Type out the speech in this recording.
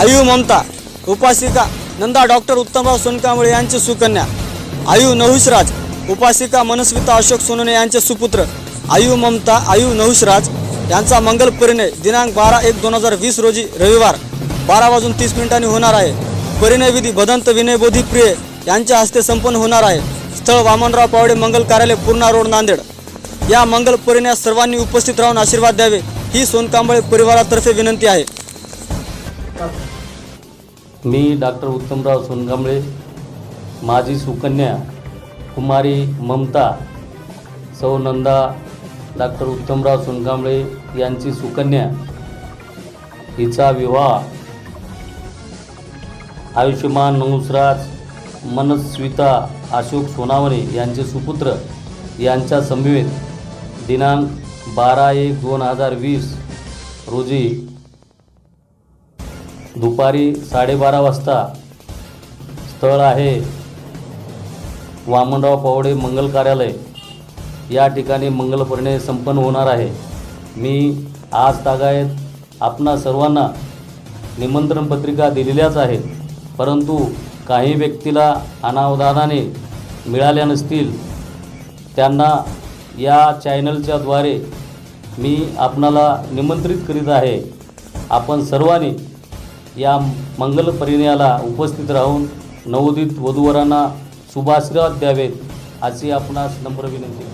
आयु ममता उपासिका नंदा डॉक्टर उत्तमराव सोनकांबळे यांचे सुकन्या आयु नहुषराज उपासिका मनस्विता अशोक सोनने यांचे सुपुत्र आयु ममता आयु नहुषराज यांचा मंगल परिणय दिनांक बारा एक दोन हजार वीस रोजी रविवार बारा वाजून तीस मिनिटांनी होणार आहे. परिणयविधी भदंत विनयबोधी प्रिय यांच्या हस्ते संपन्न होणार आहे. स्थळ वामनराव पावडे मंगल कार्यालय पूर्णा रोड नांदेड. या मंगल परिणयास सर्वांनी उपस्थित राहून आशीर्वाद द्यावे ही सोनकांबळे परिवारातर्फे विनंती आहे. मी डॉक्टर उत्तमराव सोनगांबळे माझी सुकन्या कुमारी ममता सौ नंदा डॉक्टर उत्तमराव सोनगांबळे यांची सुकन्या हिचा विवाह. आयुष्यमान नवसराज मनस्विता अशोक सोनावणे यांचे सुपुत्र यांच्या समवेत दिनांक बारा एक दोन हजार वीस रोजी दुपारी साडेबारा वाजता स्थळ आहे वामनराव पावडे मंगल कार्यालय. या ठिकाणी मंगलपर्णे संपन्न होणार आहे. मी आज तागायत आपणा सर्वांना निमंत्रण पत्रिका दिलेल्याच आहेत. परंतु काही व्यक्तीला अनावधानाने मिळाल्या नसतील. त्यांना या चॅनलच्याद्वारे मी आपणाला निमंत्रित करीत आहे. आपण सर्वांनी या मंगल परिणयाला उपस्थित राहून नवोदित वधूवरांना शुभाशीर्वाद द्यावेत अशी आपणास नम्र विनंती